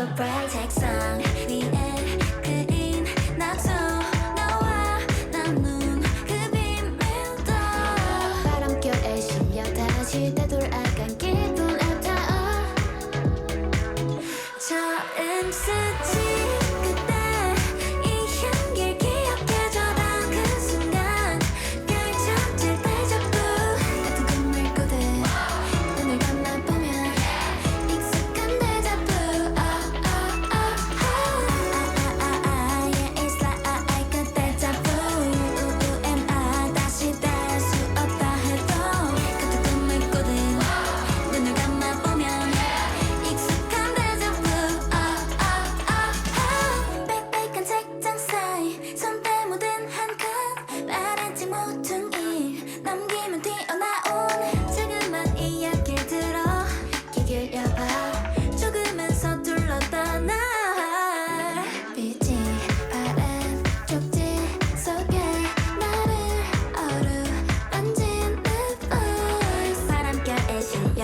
so bright 책상 위에 그림 낙서. 나와 남눈 그 비밀도. 바람결에 실려 다시 되돌아간 기분 아파어 처음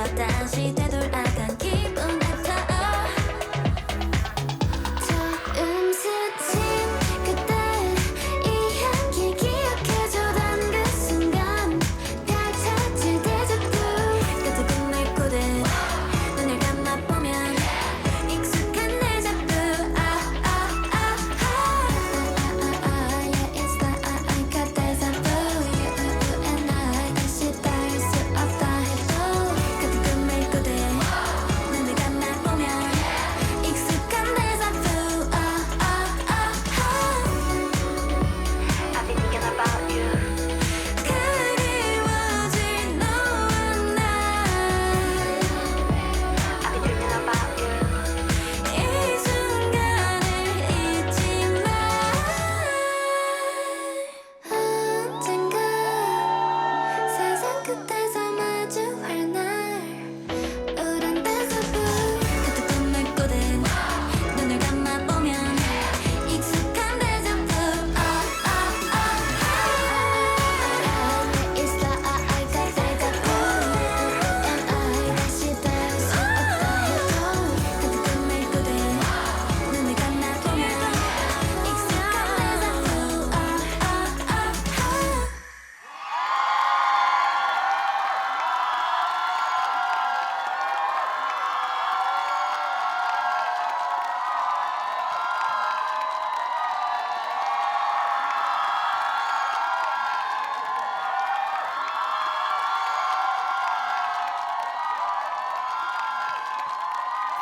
果たして